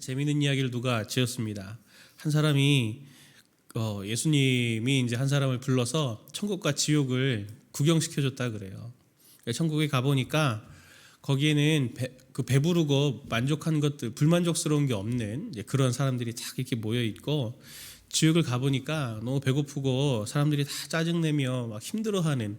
재미있는 이야기를 누가 지었습니다. 한 사람이 어, 예수님이 이제 한 사람을 불러서 천국과 지옥을 구경시켜줬다 그래요. 천국에 가 보니까 거기에는 배, 그 배부르고 만족한 것들 불만족스러운 게 없는 그런 사람들이 쫙 이렇게 모여 있고 지옥을 가 보니까 너무 배고프고 사람들이 다 짜증내며 막 힘들어하는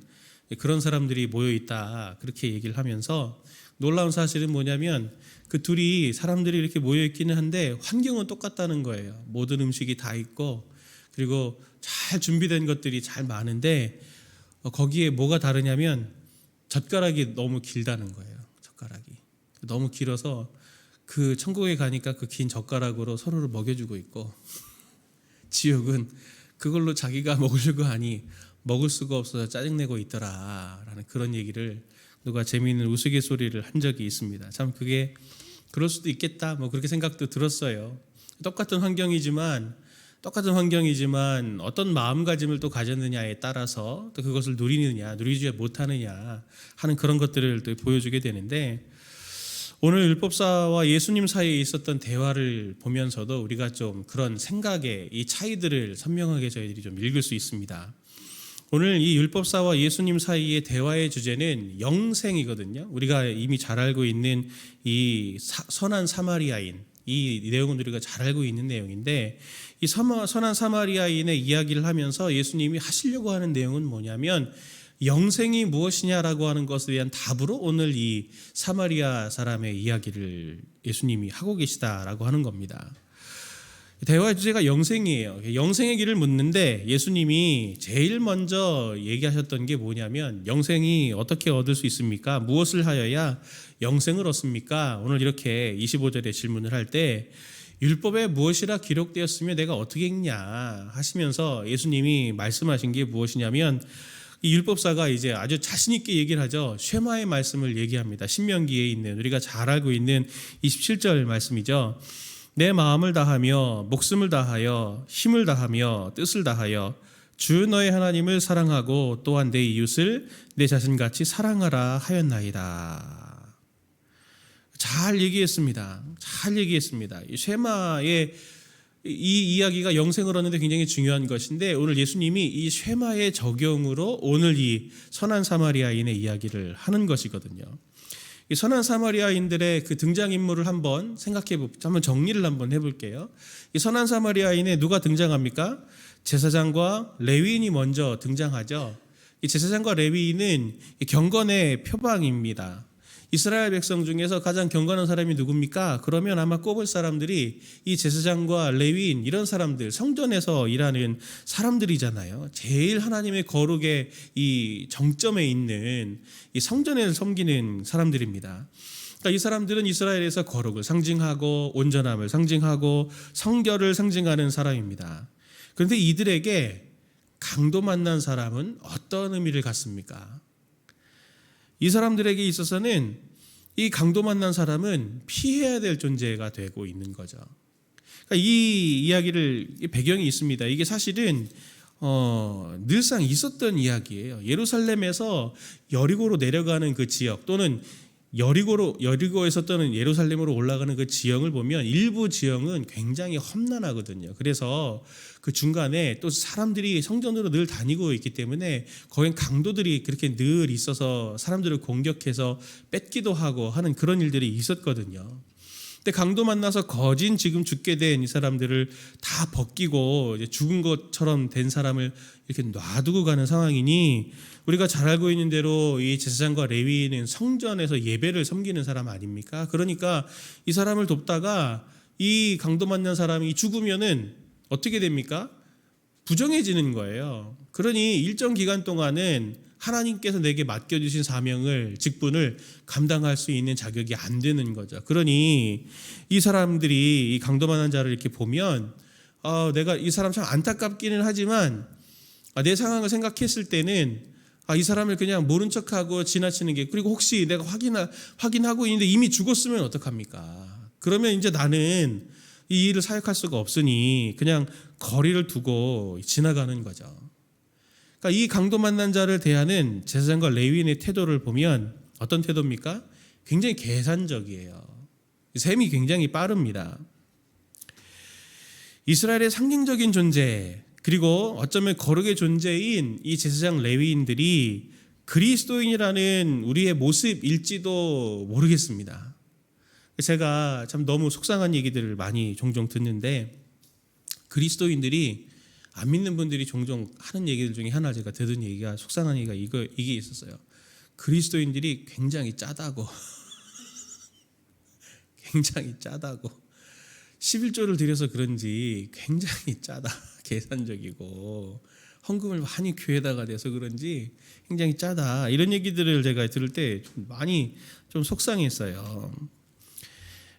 그런 사람들이 모여 있다 그렇게 얘기를 하면서 놀라운 사실은 뭐냐면 그 둘이 사람들이 이렇게 모여 있기는 한데 환경은 똑같다는 거예요. 모든 음식이 다 있고 그리고 잘 준비된 것들이 잘 많은데 어, 거기에 뭐가 다르냐면 젓가락이 너무 길다는 거예요. 젓가락이 너무 길어서 그 천국에 가니까 그 긴 젓가락으로 서로를 먹여주고 있고 지옥은 그걸로 자기가 먹으려고 하니 먹을 수가 없어서 짜증내고 있더라라는 그런 얘기를 누가 재미있는 우스갯소리를 한 적이 있습니다. 참 그게 그럴 수도 있겠다 뭐 그렇게 생각도 들었어요. 똑같은 환경이지만 똑같은 환경이지만 어떤 마음가짐을 또 가졌느냐에 따라서 또 그것을 누리느냐 누리지 못하느냐 하는 그런 것들을 또 보여주게 되는데 오늘 율법사와 예수님 사이에 있었던 대화를 보면서도 우리가 좀 그런 생각의 이 차이들을 선명하게 저희들이 좀 읽을 수 있습니다. 오늘 이 율법사와 예수님 사이의 대화의 주제는 영생이거든요. 우리가 이미 잘 알고 있는 이 사, 선한 사마리아인 이 내용은 우리가 잘 알고 있는 내용인데 이 선한 사마리아인의 이야기를 하면서 예수님이 하시려고 하는 내용은 뭐냐면 영생이 무엇이냐라고 하는 것에 대한 답으로 오늘 이 사마리아 사람의 이야기를 예수님이 하고 계시다라고 하는 겁니다. 대화의 주제가 영생이에요. 영생의 길을 묻는데 예수님이 제일 먼저 얘기하셨던 게 뭐냐면 영생이 어떻게 얻을 수 있습니까? 무엇을 하여야 영생을 얻습니까? 오늘 이렇게 25절에 질문을 할 때 율법에 무엇이라 기록되었으며 내가 어떻게 읽냐 하시면서 예수님이 말씀하신 게 무엇이냐면 이 율법사가 이제 아주 자신 있게 얘기를 하죠. 쉐마의 말씀을 얘기합니다. 신명기에 있는 우리가 잘 알고 있는 27절 말씀이죠. 내 마음을 다하며 목숨을 다하여 힘을 다하며 뜻을 다하여 주 너의 하나님을 사랑하고 또한 내 이웃을 내 자신같이 사랑하라 하였나이다. 잘 얘기했습니다. 잘 얘기했습니다. 이 쉐마의 이 이야기가 영생을 얻는데 굉장히 중요한 것인데 오늘 예수님이 이 쉐마의 적용으로 오늘 이 선한 사마리아인의 이야기를 하는 것이거든요. 이 선한 사마리아인들의 그 등장 인물을 한번 생각해 보, 한번 정리를 한번 해볼게요. 이 선한 사마리아인에 누가 등장합니까? 제사장과 레위인이 먼저 등장하죠. 이 제사장과 레위인은 경건의 표방입니다. 이스라엘 백성 중에서 가장 경건한 사람이 누굽니까? 그러면 아마 꼽을 사람들이 이 제사장과 레위인 이런 사람들 성전에서 일하는 사람들이잖아요. 제일 하나님의 거룩의 이 정점에 있는 이 성전에서 섬기는 사람들입니다. 그러니까 이 사람들은 이스라엘에서 거룩을 상징하고 온전함을 상징하고 성결을 상징하는 사람입니다. 그런데 이들에게 강도 만난 사람은 어떤 의미를 갖습니까? 이 사람들에게 있어서는 이 강도 만난 사람은 피해야 될 존재가 되고 있는 거죠. 그러니까 이 이야기를 배경이 있습니다. 이게 사실은 어, 늘상 있었던 이야기예요. 예루살렘에서 여리고로 내려가는 그 지역 또는 여리고로 여리고에서 떠는 예루살렘으로 올라가는 그 지형을 보면 일부 지형은 굉장히 험난하거든요. 그래서 그 중간에 또 사람들이 성전으로 늘 다니고 있기 때문에 거긴 강도들이 그렇게 늘 있어서 사람들을 공격해서 뺏기도 하고 하는 그런 일들이 있었거든요. 근데 강도 만나서 거진 지금 죽게 된 이 사람들을 다 벗기고 죽은 것처럼 된 사람을 이렇게 놔두고 가는 상황이니 우리가 잘 알고 있는 대로 이 제사장과 레위는 성전에서 예배를 섬기는 사람 아닙니까? 그러니까 이 사람을 돕다가 이 강도 만난 사람이 죽으면은 어떻게 됩니까? 부정해지는 거예요. 그러니 일정 기간 동안은 하나님께서 내게 맡겨주신 사명을 직분을 감당할 수 있는 자격이 안 되는 거죠. 그러니 이 사람들이 이 강도만한 자를 이렇게 보면 어, 내가 이 사람 참 안타깝기는 하지만 아, 내 상황을 생각했을 때는 아, 이 사람을 그냥 모른 척하고 지나치는 게 그리고 혹시 내가 확인하, 확인하고 있는데 이미 죽었으면 어떡합니까? 그러면 이제 나는 이 일을 사역할 수가 없으니 그냥 거리를 두고 지나가는 거죠. 그러니까 이 강도 만난 자를 대하는 제사장과 레위인의 태도를 보면 어떤 태도입니까? 굉장히 계산적이에요. 셈이 굉장히 빠릅니다. 이스라엘의 상징적인 존재 그리고 어쩌면 거룩의 존재인 이 제사장 레위인들이 그리스도인이라는 우리의 모습일지도 모르겠습니다. 제가 참 너무 속상한 얘기들을 많이 종종 듣는데 그리스도인들이 안 믿는 분들이 종종 하는 얘기들 중에 하나 제가 들은 얘기가 속상한 얘기가 이거 이게 있었어요. 그리스도인들이 굉장히 짜다고 굉장히 짜다고 11조를 드려서 그런지 굉장히 짜다 계산적이고 헌금을 많이 교회다가 내서 그런지 굉장히 짜다 이런 얘기들을 제가 들을 때 좀 많이 좀 속상했어요.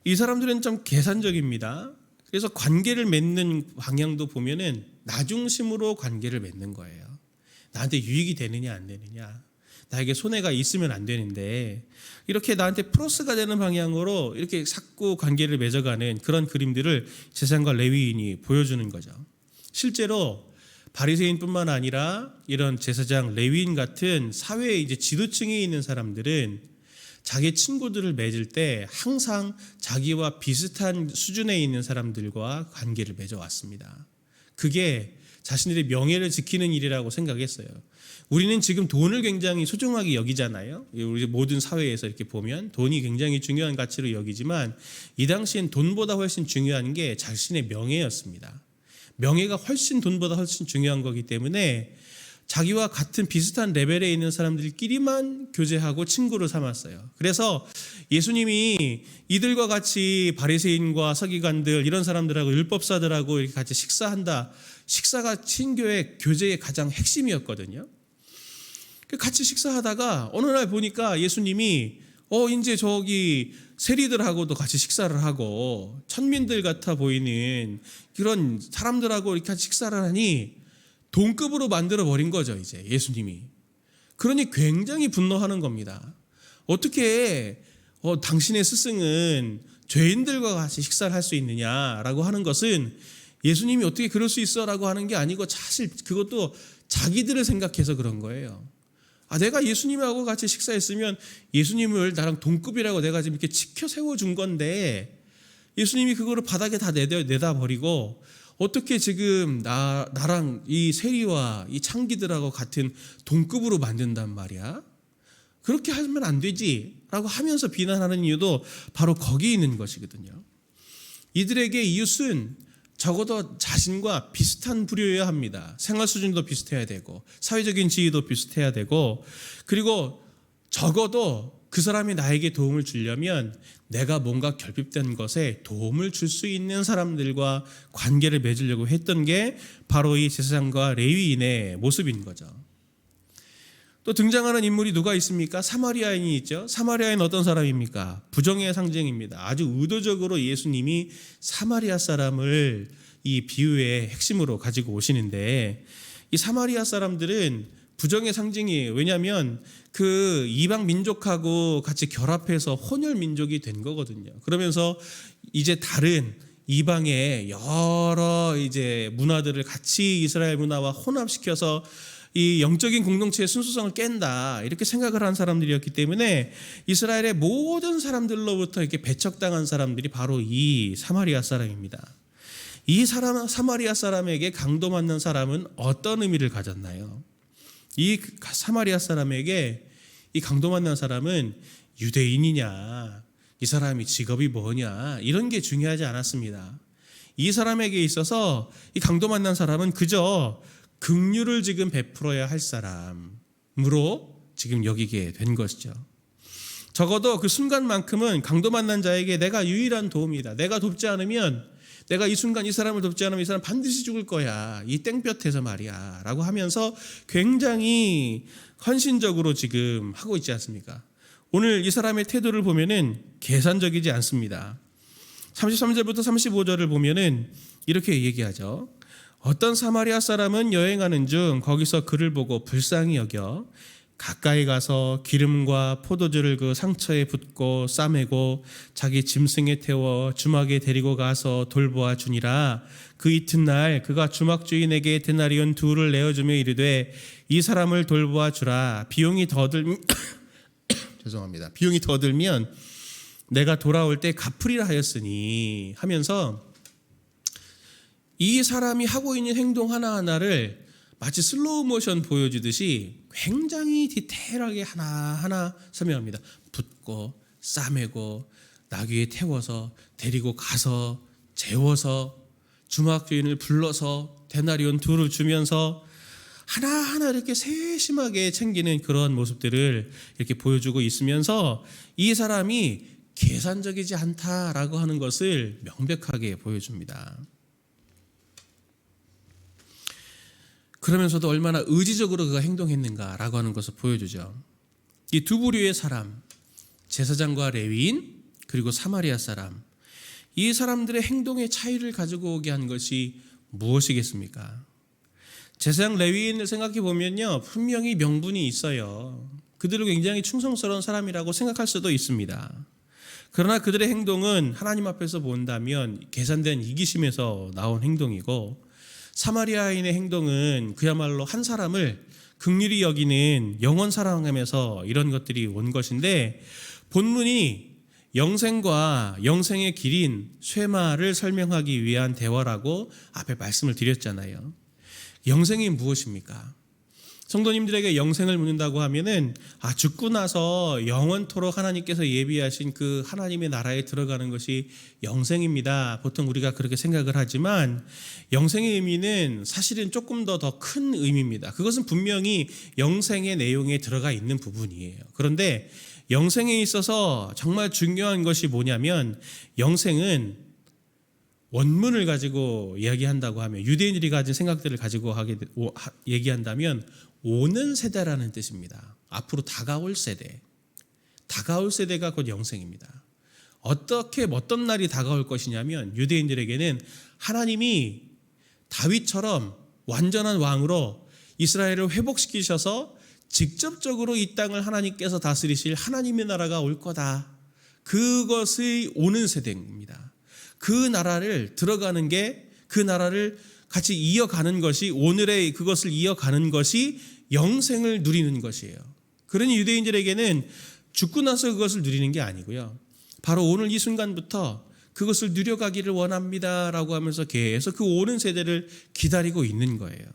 이 사람들은 좀 계산적입니다. 그래서 관계를 맺는 방향도 보면은 나중심으로 관계를 맺는 거예요. 나한테 유익이 되느냐 안 되느냐. 나에게 손해가 있으면 안 되는데 이렇게 나한테 플러스가 되는 방향으로 이렇게 자꾸 관계를 맺어가는 그런 그림들을 제사장과 레위인이 보여주는 거죠. 실제로 바리새인뿐만 아니라 이런 제사장 레위인 같은 사회의 이제 지도층에 있는 사람들은 자기 친구들을 맺을 때 항상 자기와 비슷한 수준에 있는 사람들과 관계를 맺어왔습니다. 그게 자신들의 명예를 지키는 일이라고 생각했어요. 우리는 지금 돈을 굉장히 소중하게 여기잖아요. 우리 모든 사회에서 이렇게 보면 돈이 굉장히 중요한 가치로 여기지만 이 당시엔 돈보다 훨씬 중요한 게 자신의 명예였습니다. 명예가 훨씬 돈보다 훨씬 중요한 거기 때문에 자기와 같은 비슷한 레벨에 있는 사람들끼리만 교제하고 친구를 삼았어요. 그래서 예수님이 이들과 같이 바리새인과 서기관들 이런 사람들하고 율법사들하고 이렇게 같이 식사한다. 식사가 친교의 교제의 가장 핵심이었거든요. 같이 식사하다가 어느 날 보니까 예수님이 어 이제 저기 세리들하고도 같이 식사를 하고 천민들 같아 보이는 그런 사람들하고 이렇게 식사를 하니 동급으로 만들어 버린 거죠, 이제 예수님이. 그러니 굉장히 분노하는 겁니다. 어떻게 어, 당신의 스승은 죄인들과 같이 식사를 할 수 있느냐라고 하는 것은 예수님이 어떻게 그럴 수 있어라고 하는 게 아니고 사실 그것도 자기들을 생각해서 그런 거예요. 아, 내가 예수님하고 같이 식사했으면 예수님을 나랑 동급이라고 내가 지금 이렇게 지켜 세워준 건데 예수님이 그거를 바닥에 다 내다, 버리고 어떻게 지금 나, 나랑 이 세리와 이 창기들하고 같은 동급으로 만든단 말이야? 그렇게 하면 안 되지. 라고 하면서 비난하는 이유도 바로 거기 있는 것이거든요. 이들에게 이웃은 적어도 자신과 비슷한 부류여야 합니다. 생활 수준도 비슷해야 되고, 사회적인 지위도 비슷해야 되고, 그리고 적어도 그 사람이 나에게 도움을 주려면 내가 뭔가 결핍된 것에 도움을 줄 수 있는 사람들과 관계를 맺으려고 했던 게 바로 이 제사장과 레위인의 모습인 거죠. 또 등장하는 인물이 누가 있습니까? 사마리아인이 있죠. 사마리아인 어떤 사람입니까? 부정의 상징입니다. 아주 의도적으로 예수님이 사마리아 사람을 이 비유의 핵심으로 가지고 오시는데 이 사마리아 사람들은 부정의 상징이에요. 왜냐하면 그 이방 민족하고 같이 결합해서 혼혈 민족이 된 거거든요. 그러면서 이제 다른 이방의 여러 이제 문화들을 같이 이스라엘 문화와 혼합시켜서 이 영적인 공동체의 순수성을 깬다 이렇게 생각을 한 사람들이었기 때문에 이스라엘의 모든 사람들로부터 이렇게 배척당한 사람들이 바로 이 사마리아 사람입니다. 이 사람 사마리아 사람에게 강도 맞는 사람은 어떤 의미를 가졌나요? 이 사마리아 사람에게 이 강도 만난 사람은 유대인이냐, 이 사람이 직업이 뭐냐, 이런 게 중요하지 않았습니다. 이 사람에게 있어서 이 강도 만난 사람은 그저 긍휼을 지금 베풀어야 할 사람으로 지금 여기게 된 것이죠. 적어도 그 순간만큼은 강도 만난 자에게 내가 유일한 도움이다. 내가 돕지 않으면 내가 이 순간 이 사람을 돕지 않으면 이 사람 반드시 죽을 거야. 이 땡볕에서 말이야. 라고 하면서 굉장히 헌신적으로 지금 하고 있지 않습니까? 오늘 이 사람의 태도를 보면은 계산적이지 않습니다. 33절부터 35절을 보면은 이렇게 얘기하죠. 어떤 사마리아 사람은 여행하는 중 거기서 그를 보고 불쌍히 여겨 가까이 가서 기름과 포도주를 그 상처에 붓고 싸매고 자기 짐승에 태워 주막에 데리고 가서 돌보아 주니라. 그 이튿날 그가 주막 주인에게 데나리온 둘을 내어주며 이르되 이 사람을 돌보아 주라. 비용이 더 들 죄송합니다. 비용이 더 들면 내가 돌아올 때 갚으리라 하였으니. 하면서 이 사람이 하고 있는 행동 하나하나를 마치 슬로우 모션 보여주듯이 굉장히 디테일하게 하나하나 설명합니다. 붓고 싸매고 나귀에 태워서 데리고 가서 재워서 주막 주인을 불러서 데나리온 둘을 주면서 하나하나 이렇게 세심하게 챙기는 그런 모습들을 이렇게 보여주고 있으면서 이 사람이 계산적이지 않다라고 하는 것을 명백하게 보여줍니다. 그러면서도 얼마나 의지적으로 그가 행동했는가라고 하는 것을 보여주죠. 이 두 부류의 사람, 제사장과 레위인 그리고 사마리아 사람, 이 사람들의 행동의 차이를 가지고 오게 한 것이 무엇이겠습니까? 제사장 레위인을 생각해 보면요, 분명히 명분이 있어요. 그들은 굉장히 충성스러운 사람이라고 생각할 수도 있습니다. 그러나 그들의 행동은 하나님 앞에서 본다면 계산된 이기심에서 나온 행동이고 사마리아인의 행동은 그야말로 한 사람을 극률이 여기는 영원 사랑함에서 이런 것들이 온 것인데 본문이 영생과 영생의 길인 쇠마를 설명하기 위한 대화라고 앞에 말씀을 드렸잖아요. 영생이 무엇입니까? 성도님들에게 영생을 묻는다고 하면은 아 죽고 나서 영원토록 하나님께서 예비하신 그 하나님의 나라에 들어가는 것이 영생입니다. 보통 우리가 그렇게 생각을 하지만 영생의 의미는 사실은 조금 더 더 큰 의미입니다. 그것은 분명히 영생의 내용에 들어가 있는 부분이에요. 그런데 영생에 있어서 정말 중요한 것이 뭐냐면 영생은 원문을 가지고 이야기한다고 하면 유대인들이 가진 생각들을 가지고 하게 얘기한다면 오는 세대라는 뜻입니다. 앞으로 다가올 세대. 다가올 세대가 곧 영생입니다. 어떻게 어떤 날이 다가올 것이냐면 유대인들에게는 하나님이 다윗처럼 완전한 왕으로 이스라엘을 회복시키셔서 직접적으로 이 땅을 하나님께서 다스리실 하나님의 나라가 올 거다. 그것이 오는 세대입니다. 그 나라를 들어가는 게 그 나라를 같이 이어가는 것이 오늘의 그것을 이어가는 것이 영생을 누리는 것이에요. 그러니 유대인들에게는 죽고 나서 그것을 누리는 게 아니고요. 바로 오늘 이 순간부터 그것을 누려가기를 원합니다라고 하면서 계속 그 오는 세대를 기다리고 있는 거예요.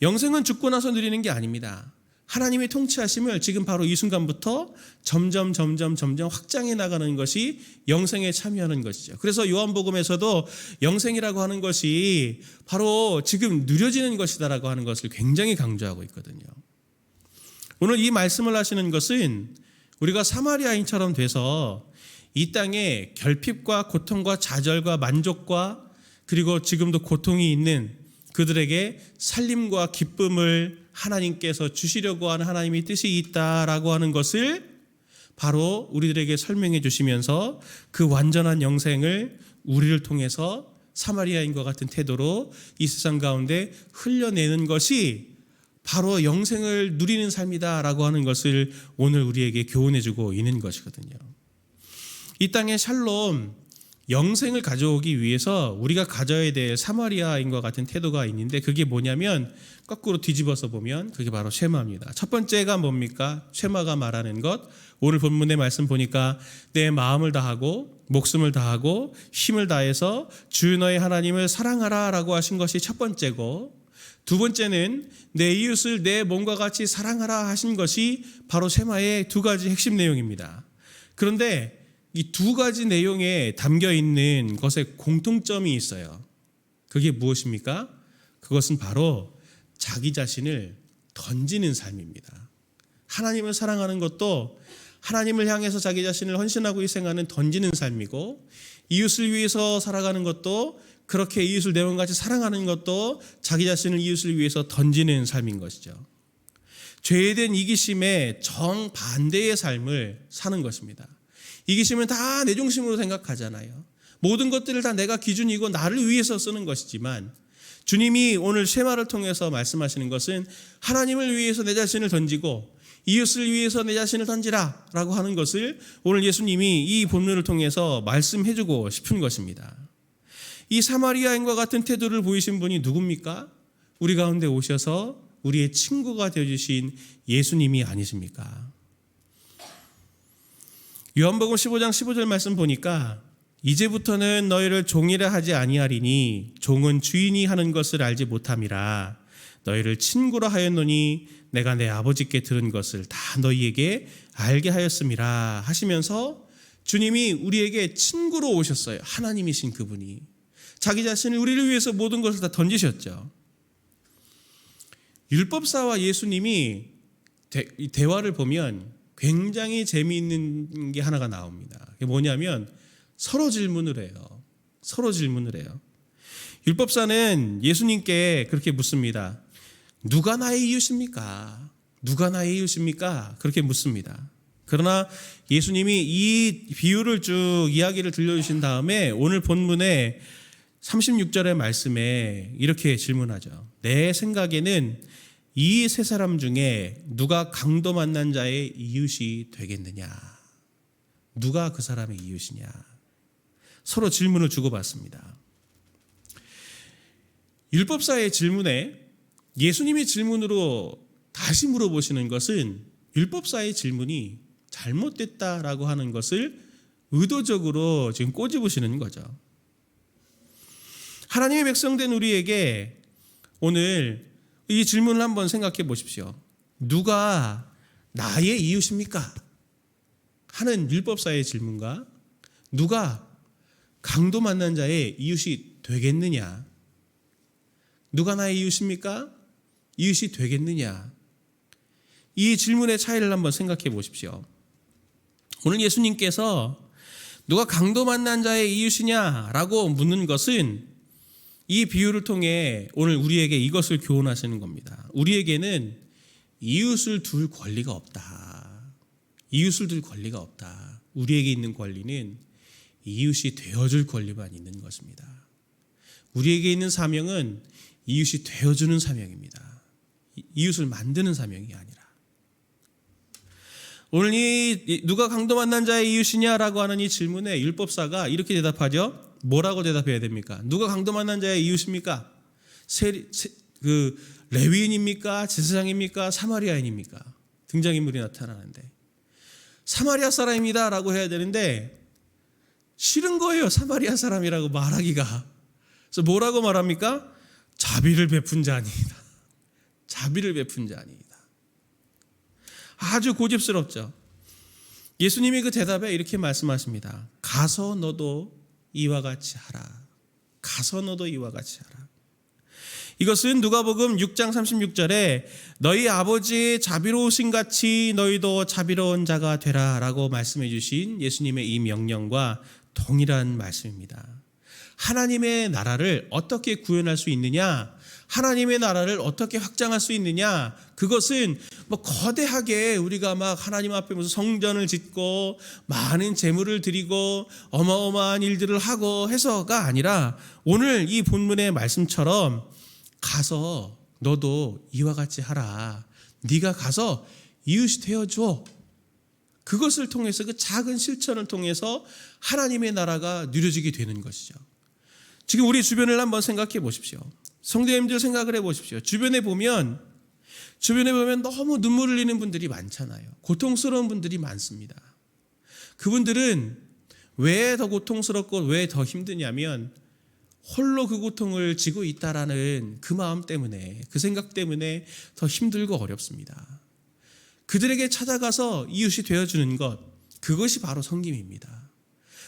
영생은 죽고 나서 누리는 게 아닙니다. 하나님의 통치하심을 지금 바로 이 순간부터 점점 점점 점점 확장해 나가는 것이 영생에 참여하는 것이죠. 그래서 요한복음에서도 영생이라고 하는 것이 바로 지금 누려지는 것이다라고 하는 것을 굉장히 강조하고 있거든요. 오늘 이 말씀을 하시는 것은 우리가 사마리아인처럼 돼서 이 땅에 결핍과 고통과 좌절과 만족과 그리고 지금도 고통이 있는 그들에게 살림과 기쁨을 하나님께서 주시려고 하는 하나님의 뜻이 있다라고 하는 것을 바로 우리들에게 설명해 주시면서 그 완전한 영생을 우리를 통해서 사마리아인과 같은 태도로 이 세상 가운데 흘려내는 것이 바로 영생을 누리는 삶이다라고 하는 것을 오늘 우리에게 교훈해 주고 있는 것이거든요. 이 땅의 샬롬 영생을 가져오기 위해서 우리가 가져야 될 사마리아인과 같은 태도가 있는데 그게 뭐냐면 거꾸로 뒤집어서 보면 그게 바로 쉐마입니다. 첫 번째가 뭡니까? 쉐마가 말하는 것. 오늘 본문의 말씀 보니까 내 마음을 다하고 목숨을 다하고 힘을 다해서 주 너의 하나님을 사랑하라라고 하신 것이 첫 번째고 두 번째는 내 이웃을 내 몸과 같이 사랑하라 하신 것이 바로 쉐마의 두 가지 핵심 내용입니다. 그런데 이 두 가지 내용에 담겨 있는 것에 공통점이 있어요. 그게 무엇입니까? 그것은 바로 자기 자신을 던지는 삶입니다. 하나님을 사랑하는 것도 하나님을 향해서 자기 자신을 헌신하고 희생하는 던지는 삶이고 이웃을 위해서 살아가는 것도 그렇게 이웃을 내 몸같이 사랑하는 것도 자기 자신을 이웃을 위해서 던지는 삶인 것이죠. 죄된 이기심의 정반대의 삶을 사는 것입니다. 이기심은 다 내 중심으로 생각하잖아요. 모든 것들을 다 내가 기준이고 나를 위해서 쓰는 것이지만 주님이 오늘 쉐마를 통해서 말씀하시는 것은 하나님을 위해서 내 자신을 던지고 이웃을 위해서 내 자신을 던지라 라고 하는 것을 오늘 예수님이 이 본문을 통해서 말씀해 주고 싶은 것입니다. 이 사마리아인과 같은 태도를 보이신 분이 누굽니까? 우리 가운데 오셔서 우리의 친구가 되어주신 예수님이 아니십니까? 요한복음 15장 15절 말씀 보니까 이제부터는 너희를 종이라 하지 아니하리니 종은 주인이 하는 것을 알지 못함이라 너희를 친구라 하였노니 내가 내 아버지께 들은 것을 다 너희에게 알게 하였음이라 하시면서 주님이 우리에게 친구로 오셨어요. 하나님이신 그분이 자기 자신을 우리를 위해서 모든 것을 다 던지셨죠. 율법사와 예수님이 대, 이 대화를 보면 굉장히 재미있는 게 하나가 나옵니다. 그게 뭐냐면 서로 질문을 해요. 서로 질문을 해요. 율법사는 예수님께 그렇게 묻습니다. 누가 나의 이웃입니까? 누가 나의 이웃입니까? 그렇게 묻습니다. 그러나 예수님이 이 비유를 쭉 이야기를 들려주신 다음에 오늘 본문에 36절의 말씀에 이렇게 질문하죠. 내 생각에는 이 세 사람 중에 누가 강도 만난 자의 이웃이 되겠느냐? 누가 그 사람의 이웃이냐? 서로 질문을 주고받습니다. 율법사의 질문에 예수님이 질문으로 다시 물어보시는 것은 율법사의 질문이 잘못됐다라고 하는 것을 의도적으로 지금 꼬집으시는 거죠. 하나님의 백성된 우리에게 오늘 이 질문을 한번 생각해 보십시오. 누가 나의 이웃입니까? 하는 율법사의 질문과 누가 강도 만난 자의 이웃이 되겠느냐? 누가 나의 이웃입니까? 이웃이 되겠느냐? 이 질문의 차이를 한번 생각해 보십시오. 오늘 예수님께서 누가 강도 만난 자의 이웃이냐라고 묻는 것은 이 비유를 통해 오늘 우리에게 이것을 교훈하시는 겁니다. 우리에게는 이웃을 둘 권리가 없다. 이웃을 둘 권리가 없다. 우리에게 있는 권리는 이웃이 되어줄 권리만 있는 것입니다. 우리에게 있는 사명은 이웃이 되어주는 사명입니다. 이웃을 만드는 사명이 아니라. 오늘 이 누가 강도 만난 자의 이웃이냐라고 하는 이 질문에 율법사가 이렇게 대답하죠. 뭐라고 대답해야 됩니까? 누가 강도 만난 자의 이웃입니까? 세, 세, 그 레위인입니까? 제사장입니까? 사마리아인입니까? 등장인물이 나타나는데 사마리아 사람입니다라고 해야 되는데 싫은 거예요. 사마리아 사람이라고 말하기가. 그래서 뭐라고 말합니까? 자비를 베푼 자니이다. 자비를 베푼 자니이다. 아주 고집스럽죠. 예수님이 그 대답에 이렇게 말씀하십니다. 가서 너도 이와 같이 하라. 가서 너도 이와 같이 하라. 이것은 누가복음 6장 36절에 너희 아버지의 자비로우신 같이 너희도 자비로운 자가 되라라고 말씀해 주신 예수님의 이 명령과 동일한 말씀입니다. 하나님의 나라를 어떻게 구현할 수 있느냐? 하나님의 나라를 어떻게 확장할 수 있느냐? 그것은 뭐 거대하게 우리가 막 하나님 앞에 무슨 성전을 짓고 많은 재물을 드리고 어마어마한 일들을 하고 해서가 아니라 오늘 이 본문의 말씀처럼 가서 너도 이와 같이 하라. 네가 가서 이웃이 되어 줘. 그것을 통해서 그 작은 실천을 통해서 하나님의 나라가 누려지게 되는 것이죠. 지금 우리 주변을 한번 생각해 보십시오. 성도님들 생각을 해 보십시오. 주변에 보면 주변에 보면 너무 눈물 흘리는 분들이 많잖아요. 고통스러운 분들이 많습니다. 그분들은 왜 더 고통스럽고 왜 더 힘드냐면 홀로 그 고통을 지고 있다라는 그 마음 때문에 그 생각 때문에 더 힘들고 어렵습니다. 그들에게 찾아가서 이웃이 되어주는 것 그것이 바로 성김입니다.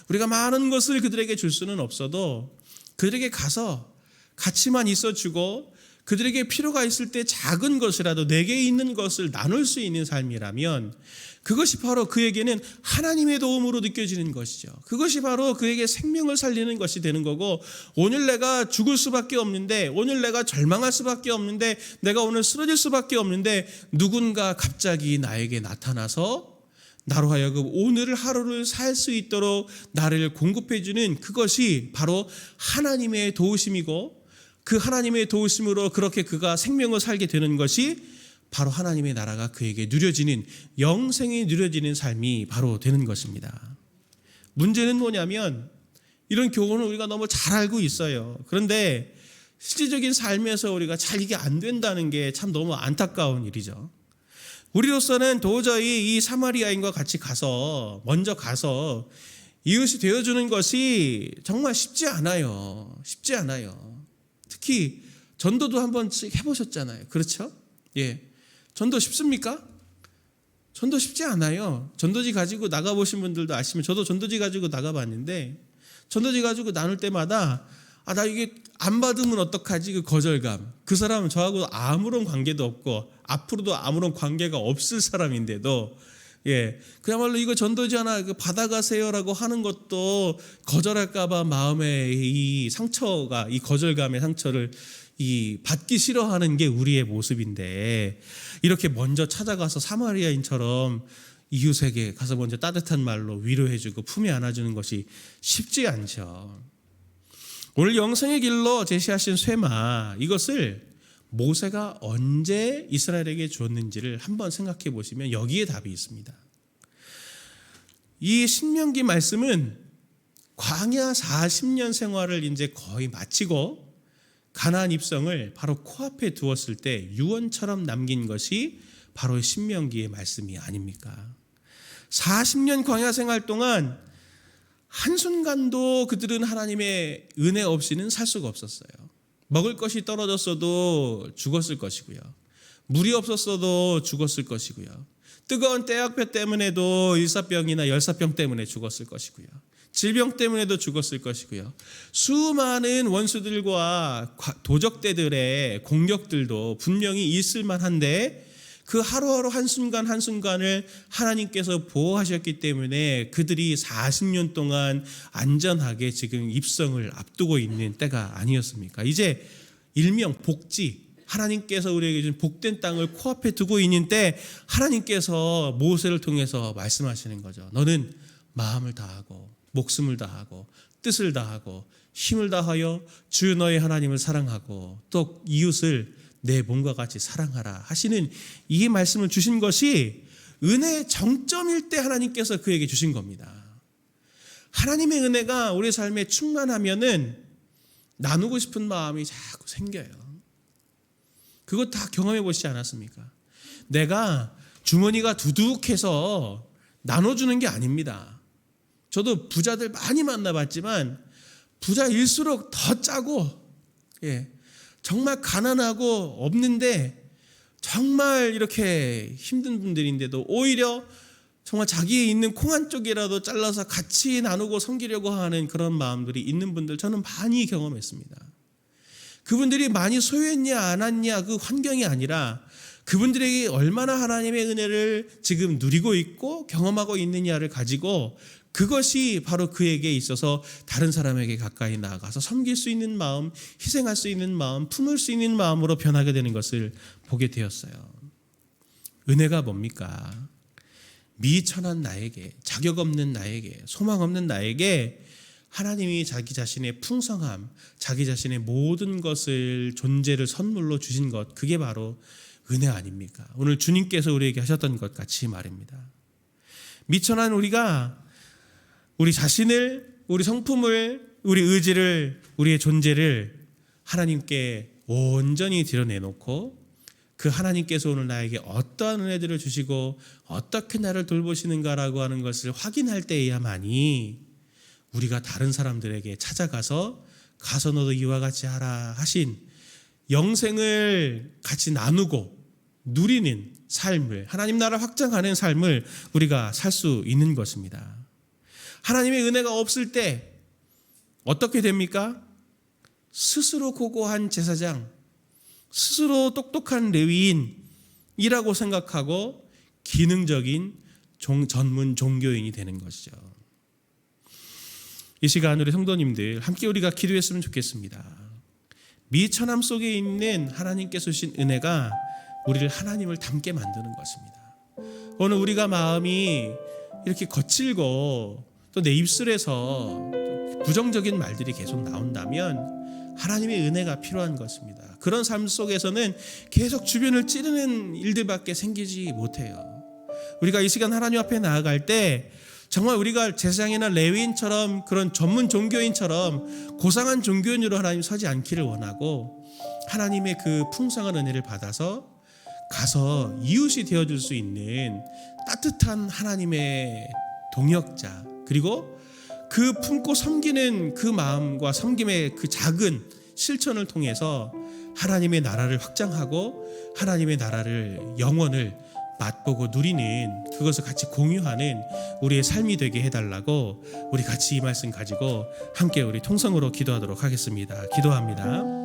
우리가 많은 것을 그들에게 줄 수는 없어도 그들에게 가서 같이만 있어주고 그들에게 필요가 있을 때 작은 것이라도 내게 있는 것을 나눌 수 있는 삶이라면 그것이 바로 그에게는 하나님의 도움으로 느껴지는 것이죠. 그것이 바로 그에게 생명을 살리는 것이 되는 거고 오늘 내가 죽을 수밖에 없는데 오늘 내가 절망할 수밖에 없는데 내가 오늘 쓰러질 수밖에 없는데 누군가 갑자기 나에게 나타나서 나로 하여금 오늘 하루를 살 수 있도록 나를 공급해 주는 그것이 바로 하나님의 도우심이고 그 하나님의 도우심으로 그렇게 그가 생명을 살게 되는 것이 바로 하나님의 나라가 그에게 누려지는 영생이 누려지는 삶이 바로 되는 것입니다. 문제는 뭐냐면 이런 교훈을 우리가 너무 잘 알고 있어요. 그런데 실질적인 삶에서 우리가 잘 이게 안 된다는 게 참 너무 안타까운 일이죠. 우리로서는 도저히 이 사마리아인과 같이 가서 먼저 가서 이웃이 되어주는 것이 정말 쉽지 않아요. 쉽지 않아요. 특히 전도도 한 번씩 해보셨잖아요. 그렇죠? 예. 전도 쉽습니까? 전도 쉽지 않아요. 전도지 가지고 나가보신 분들도 아시면 저도 전도지 가지고 나가봤는데 전도지 가지고 나눌 때마다 아, 나 이게 안 받으면 어떡하지? 그 거절감. 그 사람은 저하고 아무런 관계도 없고 앞으로도 아무런 관계가 없을 사람인데도 예, 그야말로 이거 전도지 하나 그 받아가세요라고 하는 것도 거절할까봐 마음에 이 상처가 이 거절감의 상처를 이 받기 싫어하는 게 우리의 모습인데 이렇게 먼저 찾아가서 사마리아인처럼 이웃에게 가서 먼저 따뜻한 말로 위로해주고 품에 안아주는 것이 쉽지 않죠. 오늘 영성의 길로 제시하신 쇠마 이것을 모세가 언제 이스라엘에게 줬는지를 한번 생각해 보시면 여기에 답이 있습니다. 이 신명기 말씀은 광야 40년 생활을 이제 거의 마치고 가나안 입성을 바로 코앞에 두었을 때 유언처럼 남긴 것이 바로 신명기의 말씀이 아닙니까? 40년 광야 생활 동안 한순간도 그들은 하나님의 은혜 없이는 살 수가 없었어요. 먹을 것이 떨어졌어도 죽었을 것이고요. 물이 없었어도 죽었을 것이고요. 뜨거운 때약볕 때문에도 일사병이나 열사병 때문에 죽었을 것이고요. 질병 때문에도 죽었을 것이고요. 수많은 원수들과 도적대들의 공격들도 분명히 있을 만한데 그 하루하루 한순간 한순간을 하나님께서 보호하셨기 때문에 그들이 40년 동안 안전하게 지금 입성을 앞두고 있는 때가 아니었습니까? 이제 일명 복지, 하나님께서 우리에게 준 복된 땅을 코앞에 두고 있는 때 하나님께서 모세를 통해서 말씀하시는 거죠. 너는 마음을 다하고 목숨을 다하고 뜻을 다하고 힘을 다하여 주 너의 하나님을 사랑하고 또 이웃을 내 몸과 같이 사랑하라 하시는 이 말씀을 주신 것이 은혜의 정점일 때 하나님께서 그에게 주신 겁니다. 하나님의 은혜가 우리 삶에 충만하면은 나누고 싶은 마음이 자꾸 생겨요. 그거 다 경험해 보시지 않았습니까? 내가 주머니가 두둑해서 나눠주는 게 아닙니다. 저도 부자들 많이 만나봤지만 부자일수록 더 짜고 예, 정말 가난하고 없는데 정말 이렇게 힘든 분들인데도 오히려 정말 자기의 있는 콩 한 쪽이라도 잘라서 같이 나누고 섬기려고 하는 그런 마음들이 있는 분들 저는 많이 경험했습니다. 그분들이 많이 소유했냐 안 했냐 그 환경이 아니라 그분들에게 얼마나 하나님의 은혜를 지금 누리고 있고 경험하고 있느냐를 가지고 그것이 바로 그에게 있어서 다른 사람에게 가까이 나아가서 섬길 수 있는 마음, 희생할 수 있는 마음, 품을 수 있는 마음으로 변하게 되는 것을 보게 되었어요. 은혜가 뭡니까? 미천한 나에게, 자격 없는 나에게, 소망 없는 나에게 하나님이 자기 자신의 풍성함, 자기 자신의 모든 것을 존재를 선물로 주신 것, 그게 바로 은혜 아닙니까? 오늘 주님께서 우리에게 하셨던 것 같이 말입니다. 미천한 우리가 우리 자신을, 우리 성품을, 우리 의지를, 우리의 존재를 하나님께 온전히 드러내놓고 그 하나님께서 오늘 나에게 어떠한 은혜들을 주시고 어떻게 나를 돌보시는가라고 하는 것을 확인할 때에야만이 우리가 다른 사람들에게 찾아가서 가서 너도 이와 같이 하라 하신 영생을 같이 나누고 누리는 삶을 하나님 나라 확장하는 삶을 우리가 살 수 있는 것입니다. 하나님의 은혜가 없을 때 어떻게 됩니까? 스스로 고고한 제사장, 스스로 똑똑한 레위인이라고 생각하고 기능적인 종, 전문 종교인이 되는 것이죠. 이 시간 우리 성도님들 함께 우리가 기도했으면 좋겠습니다. 미천함 속에 있는 하나님께서 주신 은혜가 우리를 하나님을 닮게 만드는 것입니다. 오늘 우리가 마음이 이렇게 거칠고 또 내 입술에서 부정적인 말들이 계속 나온다면 하나님의 은혜가 필요한 것입니다. 그런 삶 속에서는 계속 주변을 찌르는 일들밖에 생기지 못해요. 우리가 이 시간 하나님 앞에 나아갈 때 정말 우리가 제사장이나 레위인처럼 그런 전문 종교인처럼 고상한 종교인으로 하나님 서지 않기를 원하고 하나님의 그 풍성한 은혜를 받아서 가서 이웃이 되어줄 수 있는 따뜻한 하나님의 동역자 그리고 그 품고 섬기는 그 마음과 섬김의 그 작은 실천을 통해서 하나님의 나라를 확장하고 하나님의 나라를 영원을 맛보고 누리는 그것을 같이 공유하는 우리의 삶이 되게 해달라고 우리 같이 이 말씀 가지고 함께 우리 통성으로 기도하도록 하겠습니다. 기도합니다.